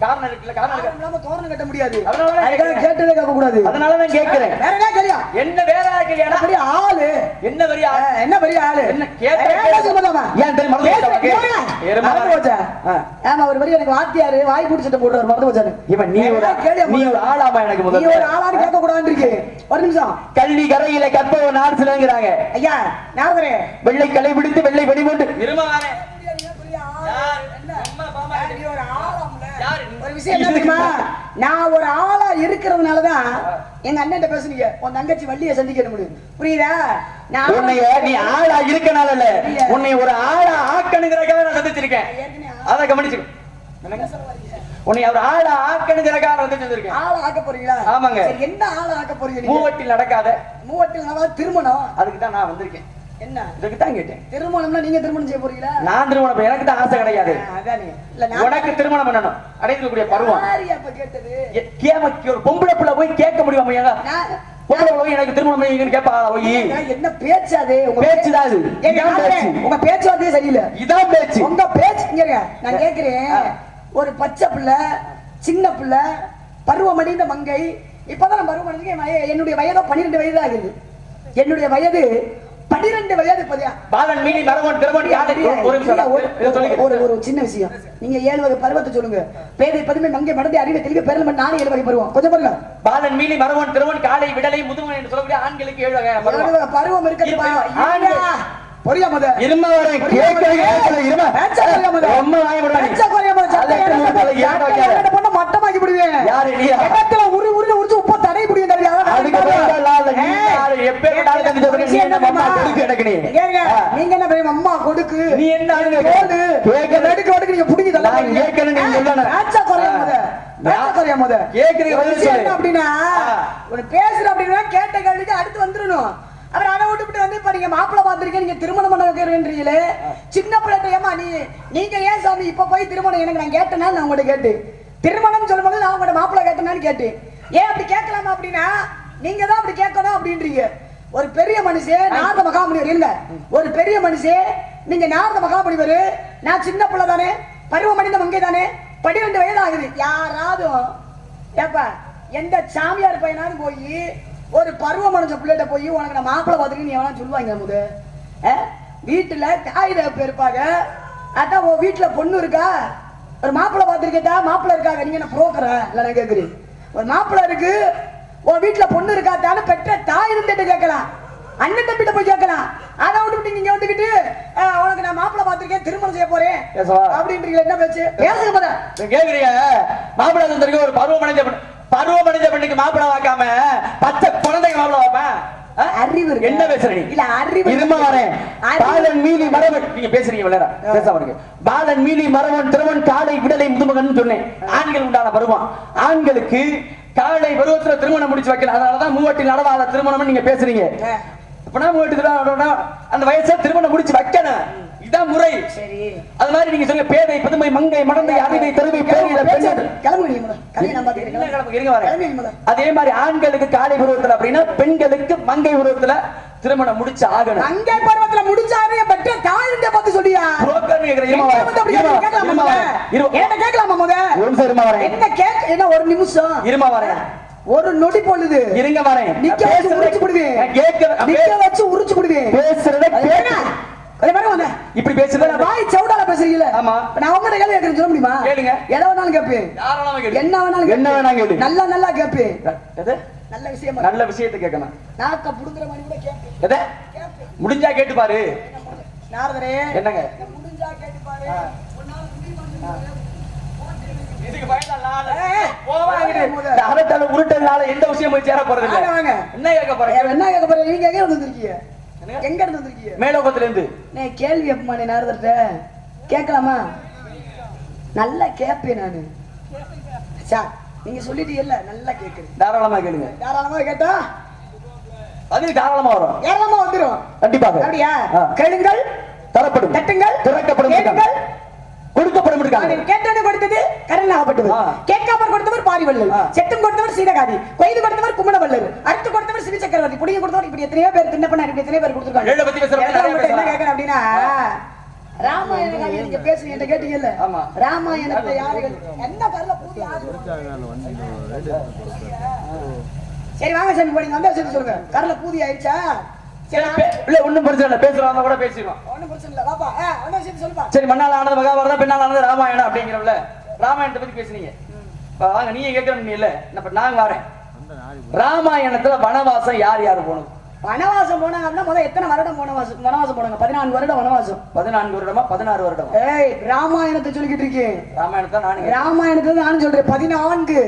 காரணம் இருக்குல்ல காரணம் இல்லாம தோரணம் கட்ட முடியாது. கேட்கிறேன். கேட்டதே கேட்க கூடாது அதனாலதான் கேட்கிறேன். வேற என்ன கேளியா என்ன வேற கல்யாணம் பெரிய ஆளு? என்ன பெரிய ஆ, ஆள்? என்ன பெரிய ஆளு? என்ன கேட்ட ஏ, பேசுங்க பாத்தாமா. ஏன் தெரியுமா? மறந்து போச்சா. ஆமா ஒரு வரி எனக்கு வாத்தியாரு வாய் பிடிச்சிட்டு போடுறாரு மறந்து போச்சாரு இவன் நீ ஒரு கேளியா நீ ஒரு ஆளாமா எனக்கு நீ ஒரு முதல்ல ஆளான்னு கேட்க கூடாதுன்னு இருக்கு. ஒரு நிமிஷம். கல்வி கரையில கற்பவன் நாடு சிலங்கிறாங்க. ஐயா நாகரே வெள்ளை களை பிடித்து வெள்ளை வெடிமோண்டு விரும்பவானே யாரு? ஒரு விஷயம் என்ன தெரியுமா? நான் ஒரு ஆளா இருக்கிறதுனாலதான் எங்க அண்ணன் பேசுனீங்க. உன் தங்கச்சி வள்ளிய சந்திக்க முடியும். புரியுதா? நான் உன்னைய நீ ஆளா இருக்கனால இல்ல. உன்னை ஒரு ஆளா ஆக்கணுங்கிறக்காக நான் சந்திச்சிருக்கேன். அதை கவனிச்சு என்னங்க? உன்னை ஒரு ஆளா ஆக்கணுங்கிறக்காக வந்து சந்திருக்கேன் ஆளை ஆக்க போறீங்களா? ஆமாங்க. என்ன ஆளை ஆக்க போறீங்க? மூவட்டில் நடக்காத. மூவட்டில் நல்லா திருமணம். அதுக்கு தான் நான் வந்திருக்கேன். என்ன? இதுக்கு தான் கேட்டேன். திருமணம்னா நீங்க திருமணம் செய்ய போறீங்களா? நான் திருமணம் எனக்கு தான் ஆசை கிடையாது. உனக்கு திருமணம் பண்ணணும். அடையக்கூடிய பருவம். கேமக்கு ஒரு பொம்பளை புள்ள போய் கேட்க முடியுமா எனக்கு திருமணம் பண்ணி கேட்பா போய்? ஏங்க, என்ன பேச்சு அது? உங்க பேச்சு. பேச்சுவார்த்தையே சரியில்லை. இதான் பேச்சு. உங்க பேச்சு. நான் கேக்குறேன். ஒரு பச்சை பிள்ளை சின்ன பிள்ளை பருவமடைந்த மங்கை. இப்பதான் பருவமடைஞ்சு என்னுடைய வயதோ பன்னிரெண்டு வயது ஆகுது. என்னுடைய வயது பன்னிரெண்டு வயது பாலன் மீனி ஒரு சின்ன விஷயம் நீங்க ஏழு வகை பருவத்தை சொல்லுங்க பேதை பதுமை மங்கை மடந்தை அறிவை தெளிவு பெருள் மண் நானே ஏழு வகை பருவம் கொஞ்சம் பாருங்க பாலன் மீனி மரவன் திருமண் காலை விடலை முதுமன் என்று சொல்லக்கூடிய ஆண்களுக்கு ஏழு வகை பருவம் இருக்கு. பொரியா முத இரும. ரொம்ப நீ. பேச்சா குறையா முத. சட்டை வைக்காத? மட்டமாக்கி விடுவேன். யாரு நீயா? இடத்துல உரு உரிச்சு உப்பை? அதான் அதுக்கு நீங்க என்ன? அம்மா கொடுக்கு. நீ நீங்க. கேட்கணும் நீங்க சொல்லணும். குறையா முத. குறையா முத. பதில் சொல்லு. ஒரு பேசுற கேட்ட கேள்விக்கு அடுத்து வந்துடணும் அப்புறம் அதை விட்டுவிட்டு வந்து இப்ப நீங்க மாப்பிள்ளை பார்த்திருக்கீங்க நீங்க திருமணம் பண்ண வைக்கிறீங்களே சின்ன பிள்ளைகிட்ட ஏமா நீ? நீங்க ஏன் சாமி இப்ப போய் திருமணம் எனக்கு நான் கேட்டேனா நான் உங்கள்ட்ட கேட்டு திருமணம் சொல்லும்போது நான் உங்கள்ட்ட மாப்பிள்ளை கேட்டேனான்னு கேட்டேன். ஏன் அப்படி கேட்கலாமா அப்படின்னா நீங்க தான் அப்படி கேட்கணும் அப்படின்றீங்க. ஒரு பெரிய மனுஷன் நாரத மகாமுனிவர் இருங்க ஒரு பெரிய மனுஷன் நீங்க நாரத மகாமுனிவர். நான் சின்ன பிள்ளை தானே பருவமடைந்த மங்கை தானே பன்னிரெண்டு வயது ஆகுது யாராவது ஏப்பா எந்த சாமியார் பையனாவது போய் ஒரு பருவம் அடைஞ்ச பிள்ளைகிட்ட போய் உனக்கு நான் மாப்பிள்ளை பார்த்துருக்கு நீ எவனா சொல்லுவாங்க முத? வீட்டுல தாய் தகப்பு இருப்பாங்க. அதான் உன் வீட்டுல பொண்ணு இருக்கா? ஒரு மாப்பிள்ளை பார்த்துருக்கேட்டா மாப்பிள்ளை இருக்காங்க. நீங்க என்ன புரோக்கரா? இல்ல நான் கேக்குறேன். ஒரு மாப்பிள்ளை இருக்கு உன் வீட்டுல பொண்ணு இருக்காட்டான்னு பெற்ற தாய் இருந்துட்டு கேட்கலாம். அண்ணன் தம்பிட்ட போய் கேட்கலாம். அதை விட்டுவிட்டு நீங்க வந்துகிட்டு உனக்கு நான் மாப்பிள்ளை பார்த்திருக்கேன் திருமணம் செய்ய போறேன்? அப்படின்றீங்க என்ன பேச்சு? பேசுங்க நீ கேக்குறீங்க? மாப்பிள்ளை தந்திருக்கு ஒரு பருவமடைஞ்ச பருவமடைஞ்ச பெண்ணுக்கு மாப்பிள்ளை வாக்காம பச்சை குழந்தைக்கு மாப்பிள்ளை வாப்பா ஆ? அறிவு. என்ன பேசுற நீ? இல்ல, அறிவு இருமா. வரேன். பாலன் மீலி மரவன். நீங்க பேசுறீங்க விளையாட பேசாம இருக்கு பாலன் மீலி மரவன் திருவன் காலை விடலை முதுமகன் சொன்னேன். ஆண்கள் உண்டான பருவம். ஆண்களுக்கு காலை பருவத்துல திருமணம் முடிச்சு வைக்கல அதனாலதான் மூவட்டில் நடவாத திருமணம் நீங்க பேசுறீங்க. ஆ. அப்பனா மூவட்டுக்கு அந்த வயசுல திருமணம் முடிச்சு வைக்கணும். இதான் முறை. சரி. அது மாதிரி நீங்க சொல்லுங்க பேதை புதுமை மங்கை மடந்தை அறிவை தெருவை என்ன முதல்ல. அதே மாதிரி ஆண்களுக்கு காலை பருவத்துல அப்படின்னா பெண்களுக்கு மங்கை பருவத்துல திருமணம் முடிச்சு ஆகணும். அங்கே பருவத்துல முடிச்சாரு பெற்ற தாழ்ந்த பார்த்து சொல்லியா. அப்படி இருமா கேட்கலாமா முத? ஒரு நிமிஷம் வரேன். என்ன கேட்க என்ன ஒரு நிமிஷம்? இருமா வரேன். ஒரு நொடி பொழுது. இருங்க வரேன். நிக்க வச்சு உரிச்சு விடுவேன் நிக்க வச்சு உரிச்சு விடுவேன் பேசுறத கேட்க- என்ன? அதே மாதிரி வந்தேன் இப்படி நான் வாய் சவுடால பேசுறீங்கல்ல? ஆமா. நான் உங்ககிட்ட கேள்வி கேட்கறேன் சொல்ல முடியுமா? கேளுங்க. எதை வேணாலும் கேட்பேன். என்ன வேணாலும் என்ன வேணாலும் கேளு. நல்லா நல்லா கேட்பேன். எது? நல்ல விஷயம் நல்ல விஷயத்தை கேட்கணும். நாக்க புடுங்குற மாதிரி கூட கேட்பேன். எதை? முடிஞ்சா கேட்டு பாரு. நாரதரே. என்னங்க? முடிஞ்சா கேட்டு பாரு. அரட்டல் உருட்டல்னால எந்த விஷயம் போய் சேர போறது. என்ன கேட்க போறீங்க? என்ன கேட்க போறீங்க? நீங்க எங்க வந்திருக்கீங்க? எங்க இருந்து வந்திருக்கீங்க? மேலோகத்துல இருந்து நீ கேள்வி எப்பமா நீ நாரதர்கிட்ட கேட்கலாமா? நல்லா கேட்பேன் நானு. சார் நீங்க சொல்லிட்டீங்கல்ல நல்லா கேட்குறேன் தாராளமா கேளுங்க. தாராளமா கேட்டா? அது தாராளமா வரும். ஏராளமா வந்துரும். கண்டிப்பாக. அப்படியா. கேளுங்கள். தரப்படும். தட்டுங்கள். திறக்கப்படும் கொடுக்கப்படும் கேட்டவனு கொடுத்தது கருணாகப்பட்டவர். கேட்காமற் கொடுத்தவர் பாரிவள்ளல். செட்டும் கொடுத்தவர் சீதகாதி. கொய்து கொடுத்தவர் கும்மணவள்ளர் அறுத்து கொடுத்தவர் சிவி சக்கரவர்த்தி புடிங்க கொடுத்தவர் இப்படி எத்தனையோ பேர் தின்ன பண்ண இப்படி எத்தனையோ பேர் கொடுத்துருக்காங்க. என்ன. கேட்கறேன் அப்படின்னா ராமாயண நீங்க பேசுங்க என்கிட்ட கேட்டீங்கல்ல. ராமாயணத்தை யாருகள் என்ன கருல பூதி சரி வாங்க சாமி போறீங்க வந்தா சரி சொல்லுங்க. கருல பூதி ஆயிடுச்சா? சரி இல்ல ஒண்ணும் பிரச்சனை இல்ல. பேசுறவங்க கூட பேசிடுவோம். சரி மண்ணால் ஆனது மகாபாரதம் பெண்ணால் ஆனது ராமாயணம் அப்படிங்கிறவங்கள ராமாயணத்தை பத்தி பேசுனீங்க. வாங்க நீங்க கேட்கணும் இல்ல. நாங்க வரேன். ராமாயணத்துல வனவாசம் யார் யார் போகணும் வனவாசம் போனாங்க அப்படின்னா முதல்ல எத்தனை வருடம் வனவாசம் வனவாசம் போனாங்க? பதினான்கு வருடம் வனவாசம். பதினான்கு வருடமா பதினாறு வருடமா? ஏய் ராமாயணத்தை சொல்லிக்கிட்டு இருக்கேன் ராமாயணத்தை நானுங்க ராமாயணத்தை நானும் சொல்றேன் பதினான்கு.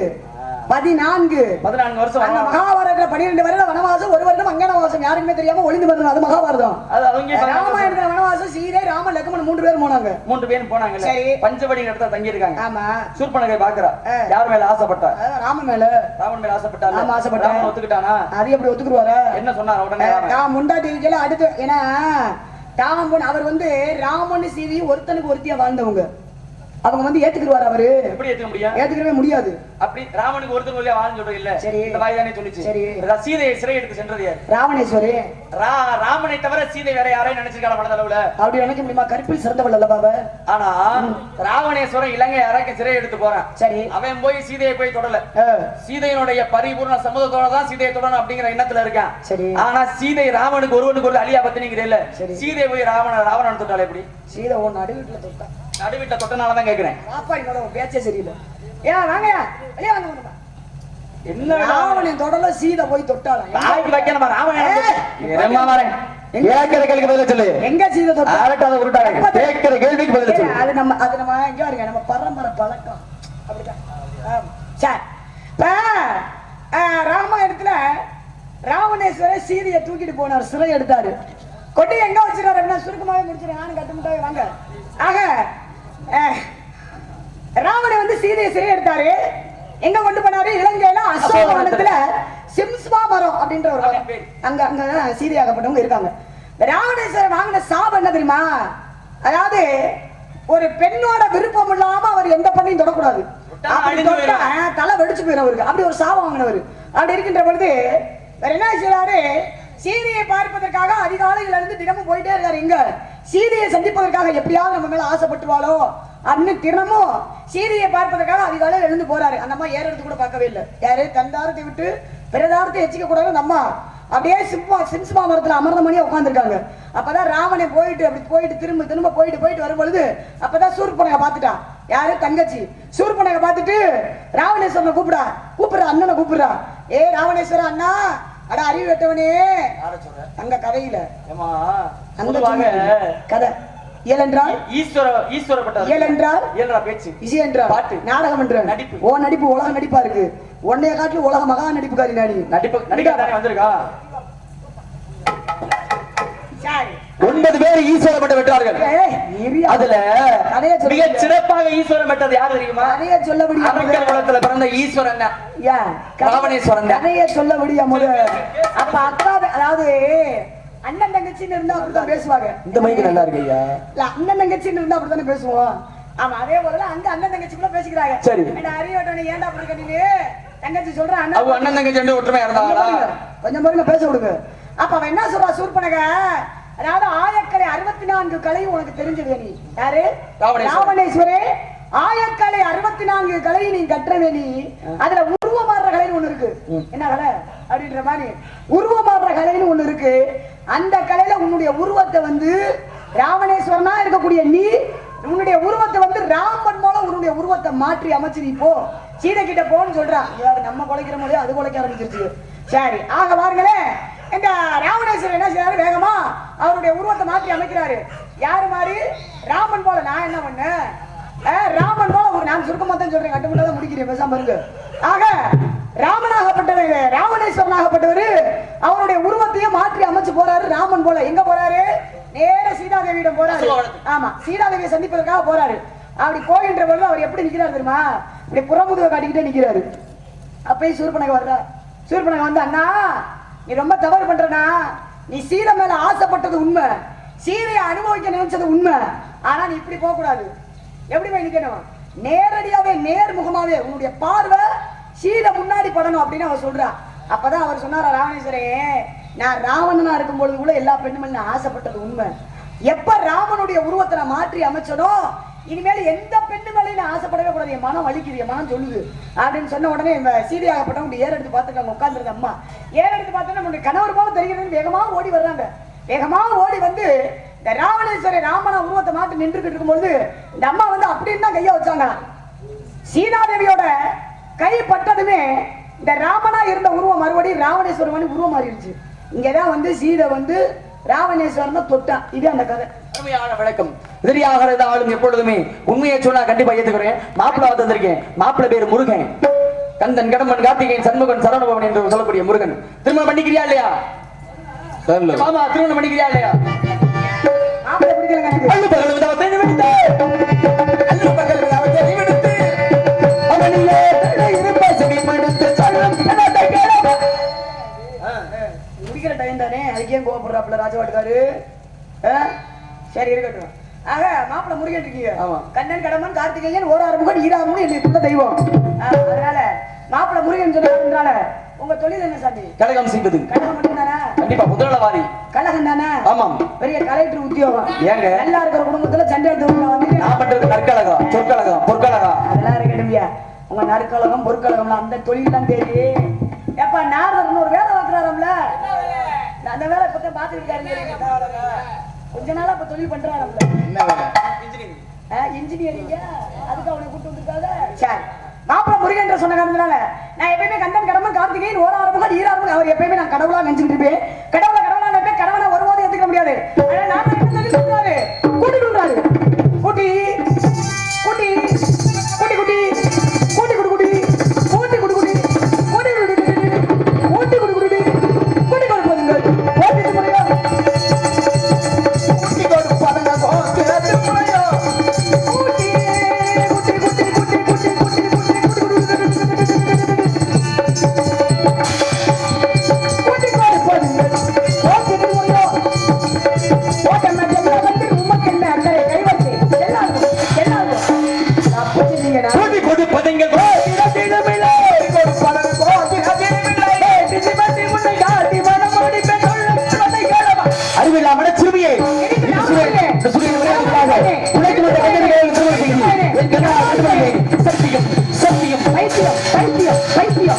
பதினான்கு. பதினான்கு வருஷம் அந்த. மகாபாரதத்துல பன்னிரெண்டு வருடம் வனவாசம் ஒரு வருடம் அங்கனவாசம் யாருக்குமே தெரியாம ஒளிந்து வந்தது. அது மகாபாரதம். ராமாயணத்துல வனவாசம் சீதை ராம லக்ஷ்மணன் மூன்று பேர் போனாங்க. மூன்று பேரும் போனாங்கல்ல சரி. பஞ்சவடி இடத்துல தங்கி இருக்காங்க ஆமா சூர்பனகை பாக்குறா. யார் மேல ஆசைப்பட்டா? ராம மேல. ராமன் மேல ஆசைப்பட்டா ஆமா, ஆசைப்பட்டேன். ராமன் ஒத்துக்கிட்டானா? அது எப்படி ஒத்துக்குருவாரா என்ன சொன்னார்? உடனே? தான் முண்டாட்டி இருக்கல அடுத்து ஏன்னா ராமன் அவர் வந்து ராமன் சீதி ஒருத்தனுக்கு ஒருத்தியா வாழ்ந்தவங்க. அவங்க வந்து ஏத்துக்குருவார் அவரு. எப்படி ஏத்துக்க முடியும்? ஏத்துக்கவே முடியாது. அப்படி ராமனுக்கு ஒருத்தர் வழியா வாழ்ந்து சொல்றது இல்ல. சரி. இந்த வாய் தானே சொல்லிச்சு. சரி. சீதையை சிறை எடுத்து சென்றது யார்? ராவணேஸ்வரி. ரா- ராமனை தவிர சீதை வேற யாரையும் நினைச்சிருக்கான மனதளவுல அப்படி நினைக்க முடியுமா? கற்பில் சிறந்தவள் அல்ல பாபா ஆனா ராவணேஸ்வரன் இலங்கை அரக்க சிறை எடுத்து போறான். சரி. அவன் போய் சீதையை போய் தொடல. சீதையினுடைய பரிபூர்ண சம்மதத்தோட தான் சீதையை தொடணும் அப்படிங்கிற எண்ணத்துல இருக்கான். சரி. ஆனா சீதை ராமனுக்கு ஒருவனுக்கு ஒரு அழியா பத்தினிங்கிற இல்ல. சீதை போய் ராவண ராவணன் தொட்டால எப்படி? சீதை ஒன்னு நடுவீட்டுல தொட்டா. நடுவிட்ட தொட்டனாலதான் கேக்குறேன். பாப்பாடி மேல உன் பேச்சே சரியில்லை. ஏன் வாங்கயா வெளியே வாங்க. என்ன ராவணன் தொடல சீதை போய் தொட்டாலாம் தாய்க்கு வைக்கணுமா ராவணன்? வரேன் கேட்கிற கேள்விக்கு பதில சொல்லு. எங்க சீதை தொட்டா? அரட்டாத உருட்டாங்க கேட்கிற கேள்விக்கு பதில ஏய், சொல்லு அது நம்ம அது நம்ம இங்க பாருங்க நம்ம பரம்பரை பழக்கம். அப்படிதான். சரி. இப்ப ராமாயணத்துல ராவணேஸ்வரர் சீதையை தூக்கிட்டு போனார். சிறை எடுத்தாரு. கொட்டி எங்க வச்சிருக்காரு? அப்படின்னா சுருக்கமாவே முடிச்சிருக்கேன் நானும் கட்டுமுட்டாவே வாங்க. ஆக ராவணன் வந்து சீதையை சிறை எடுத்தாரு எங்க கொண்டு போனாரு? இலங்கையில அசோகவனத்துல சிம்ஸ்வா மரம் அப்படின்ற ஒரு. அங்க அங்க சீதையாகப்பட்டவங்க இருக்காங்க. ராவணேஸ்வரர் வாங்கின சாபம் என்ன தெரியுமா? அதாவது ஒரு பெண்ணோட விருப்பம் இல்லாம அவர் எந்த பெண்ணையும் தொடக்கூடாது. தலை வெடிச்சு போயிடும் அவருக்கு. அப்படி ஒரு சாபம் வாங்கினவர். அப்படி இருக்கின்ற பொழுது வேற என்ன செய்யறாரு சீதையை பார்ப்பதற்காக அதிகாலையில இருந்து தினமும் போயிட்டே இருக்காரு. எங்க சீதையை சந்திப்பதற்காக எப்படியாவது நம்ம மேல ஆசைப்பட்டுருவாளோ? அப்படின்னு தினமும் சீதையை பார்ப்பதற்காக அதிகாலையில் எழுந்து போறாரு. அந்த அம்மா ஏறது கூட பார்க்கவே இல்லை. யாரு தந்தாரத்தை விட்டு பிரதாரத்தை எச்சிக்க கூடாது அம்மா அப்படியே சிம்பா சிம்சிமா மரத்துல அமர்ந்த மணியா உட்காந்துருக்காங்க அப்பதான் ராவணே போயிட்டு அப்படி போயிட்டு திரும்ப திரும்ப போயிட்டு போயிட்டு வரும் பொழுது அப்பதான் சூர்பனக பாத்துட்டான் யாரு? தங்கச்சி. சூர்பனக பார்த்துட்டு ராவணேஸ்வரனை கூப்பிடா கூப்பிடுறா அண்ணனை கூப்பிடுறா. ஏ ராவணேஸ்வர அண்ணா அட அறிவு வெட்டவனே அங்க கதையில. ஏமா பொதுவாக. கதை. என்றால் ஈஸ்வர ஈஸ்வரப்பட்ட என்றால் இயல்றா பேச்சு. இசை என்றால் பாட்டு. நாடகம் என்ற. நடிப்பு. ஓ நடிப்பு. உலக நடிப்பா இருக்கு. உன்னைய காட்டிலும் உலக மகா நடிப்புக்காரி நாடி நடிப்பு நடிக்க தானே வந்திருக்கா? ஒன்பது பேர் ஈஸ்வரப்பட்ட இரியா. அதுல சொல்லு. மிக சிறப்பாக ஈஸ்வரன் பெற்றது யார் தெரியுமா? அரக்கர் குலத்துல பிறந்த ஈஸ்வரன் ராவணேஸ்வரன். கதையை சொல்லபடி முத அப்ப அக்கா அதாவது அண்ணன் தங்கச்சின்னு இருந்தா அப்படிதான் பேசுவாங்க. இருக்கு ஐயா இல்ல அண்ணன் தங்கச்சின்னு இருந்தா அப்படித்தானே பேசுவோம்? ஆமா அதே போல அங்க அண்ணன் தங்கச்சி கூட பேசிக்கிறாங்க. சரி. அறிவட்டவனே ஏன்டா அப்படி கட்டினு தங்கச்சி சொல்றேன் அண்ணன் அண்ணன் தங்கச்சி ரெண்டு ஒற்றுமை கொஞ்சம் இருந்தாங்களா கொஞ்சம் பாருங்க பேச விடுங்க. அப்ப அவன் என்ன சொல்றா சூர்பனக? அதாவது ஆயக்கலை அறுபத்தி நான்கு கலையும் உனக்கு தெரிஞ்சது நீ. யாரு. ராவணேஸ்வரே. ஆயக்கலை அறுபத்தி நான்கு கலை நீ கற்றவே நீ. அதுல உருவமாடுற கலைன்னு ஒண்ணு இருக்கு. என்ன கலை? அப்படின்ற மாதிரி உருவமாடுற கலைன்னு ஒண்ணு இருக்கு. அந்த கலையில உன்னுடைய உருவத்தை வந்து ராவணேஸ்வரனா இருக்கக்கூடிய நீ உன்னுடைய உருவத்தை வந்து ராமன் மூலம் உன்னுடைய உருவத்தை மாற்றி அமைச்சு நீ போ. சீதை கிட்ட போன்னு சொல்றான். நம்ம குலைக்கிற மொழியோ அது குலைக்க ஆரம்பிச்சிருச்சு. சரி ஆக பாருங்களேன் இந்த ராவணேஸ்வரர் என்ன செய்யறாரு வேகமா அவருடைய உருவத்தை மாற்றி அமைக்கிறாரு. யாரு மாதிரி? ராமன் போல நான் என்ன பண்ணேன்? ராமன் போல நான் சுருக்கமா தான் சொல்றேன். கட்டு தான் முடிக்கிறேன். பேசாம இருக்கு ஆக ராமனாகப்பட்டவர் ராவணேஸ்வரனாகப்பட்டவர் அவருடைய உருவத்தையே மாற்றி அமைச்சு போறாரு ராமன் போல. எங்க போறாரு? நேர சீதாதேவியிடம் போறாரு. ஆமா சீதாதேவியை சந்திப்பதற்காக போறாரு. அப்படி போகின்ற பொழுது அவர் எப்படி நிக்கிறாரு தெரியுமா? இப்படி புறமுதுக காட்டிக்கிட்டே நிக்கிறாரு. அப்பயும் சூர்பனக வர்றா சூர்பனக வந்து அண்ணா நீ ரொம்ப தவறு பண்றனா நீ சீதை மேல ஆசைப்பட்டது உண்மை. சீதையை அனுபவிக்க நினைச்சது உண்மை. ஆனா நீ இப்படி போக கூடாது எப்படி போய் நிக்கணும்? நேரடியாவே நேர்முகமாவே உன்னுடைய பார்வை சீதை முன்னாடி படணும் அப்படின்னு அவர் சொல்றா. அப்பதான் அவர் சொன்னாரா ராவணேஸ்வரே நான் ராவணனா இருக்கும் பொழுது கூட எல்லா பெண்ணுமே நான் ஆசைப்பட்டது உண்மை. எப்ப ராமனுடைய உருவத்தை நான் மாற்றி அமைச்சனோ இனிமேல் எந்த பெண்ணு மேலேயும் நான் ஆசைப்படவே கூடாது. என் மனம் வலிக்குது என் மனம் சொல்லுது அப்படின்னு சொன்ன உடனே இந்த சீதையாகப்பட்டவங்க ஏர் எடுத்து பார்த்துருக்காங்க உட்காந்துருந்த அம்மா. ஏற எடுத்து பார்த்தோன்னா நம்முடைய கணவர் போல தெரிகிறதுன்னு வேகமாக ஓடி வர்றாங்க. வேகமாக ஓடி வந்து இந்த ராவணேஸ்வரி ராமன உருவத்தை மாற்றி நின்றுகிட்டு இருக்கும்போது இந்த அம்மா வந்து அப்படின்னு தான் கையை வச்சாங்க. சீதாதேவியோட கை பட்டதுமே இந்த ராமனா இருந்த உருவம் மறுபடியும் ராவணேஸ்வரன் உருவம் மாறிடுச்சு. இங்கதான் வந்து சீதை வந்து ராவணேஸ்வரன் தொட்டான் இது அந்த கதை. அருமையான விளக்கம். எப்பொழுதுமே உண்மையை சொன்னா கண்டிப்பா ஏத்துக்கிறேன். மாப்பிள்ளை வந்திருக்கேன். மாப்பிள்ளை பேரு முருகன். கந்தன் கடம்பன் கார்த்திகேயன் சண்முகன் சரவணபவன் என்று சொல்லக்கூடிய முருகன். திருமணம் பண்ணிக்கிறியா இல்லையா? ஆமா திருமணம் பண்ணிக்கிறியா இல்லையா? மாப்பிள்ளை பிடிக்கலங்க ராஜவாட்டுக்காரு? சரி இருக்கட்டும். ஆக மாப்பிள்ள முருகன் இருக்கீங்க ஆமா. கண்ணன் கடம்பன் கார்த்திகேயன் ஓராறுமுகன் ஈராறுமுகன் என்னுடைய தெய்வம். ஆ, அதனால மாப்பிள்ள முருகன் சொன்னதுனால உங்க தொழில் என்ன சாமி? கழகம் செய்வது கழகம் மட்டும் தானே கண்டிப்பா முதலாளவாதி கழகம் தானே? ஆமாம். பெரிய கலெக்டர் உத்தியோகம். ஏங்க? நல்லா இருக்கிற குடும்பத்துல சண்டை எடுத்து வந்து நான் பண்றது நற்கழகம் சொற்கழகம் பொற்கழகம் அதெல்லாம் இருக்கட்டும்யா உங்க நறுக்கழகம் பொற்கழகம்ல அந்த தொழில் தான் தெரியும் ஏப்பா நாரதர் ஒரு வேலை பார்க்கறாருல்ல அந்த வேலை இப்ப தான் கொஞ்ச நாளா இப்ப தொழில் பண்றாருல்ல இன்ஜினியரிங்க அதுக்கு அவனை கூட்டு வந்திருக்காங்க சரி. மாப்பிள முருகன் என்று சொன்ன காரணத்தினால நான் எப்பயுமே கந்தன் கடமன் கார்த்திகேயன் ஓராறுமுகன் ஈராறுமுகன் அவர் எப்பயுமே நான் கடவுளா நினைச்சுட்டு இருப்பேன். கடவுளை கடவுளை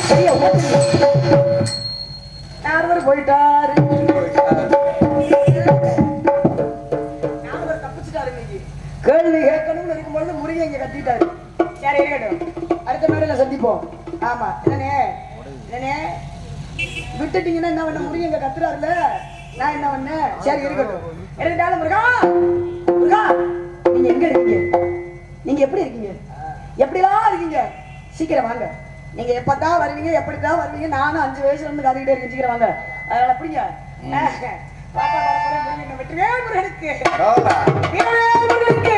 பைத்தியம் பெரிய போயிட்டாரு நாரதர் தப்பிச்சிட்டாரு இன்னைக்கு கேள்வி கேட்கணும்னு இருக்கும்பொழுது முருகன் இங்க கத்திட்டாரு சரி இருக்கட்டும் அடுத்த மேடையில சந்திப்போம் ஆமா என்னனே என்னனே விட்டுட்டீங்கன்னா என்ன பண்ண முருகன் இங்க கத்துறாருல நான் என்ன பண்ணேன் சரி இருக்கட்டும் இருந்தாலும் முருகா முருகா நீங்க எங்க இருக்கீங்க நீங்க எப்படி இருக்கீங்க எப்படிலாம் இருக்கீங்க சீக்கிரம் வாங்க நீங்க எப்பதான் வருவீங்க எப்படிதான் வருவீங்க நானும் அஞ்சு வயசுல இருந்து காத்துக்கிட்டே இருக்கேன் சீக்கிரம் வாங்க. அதனால வெற்றிவே முருகனுக்கு. முருகனுக்கு?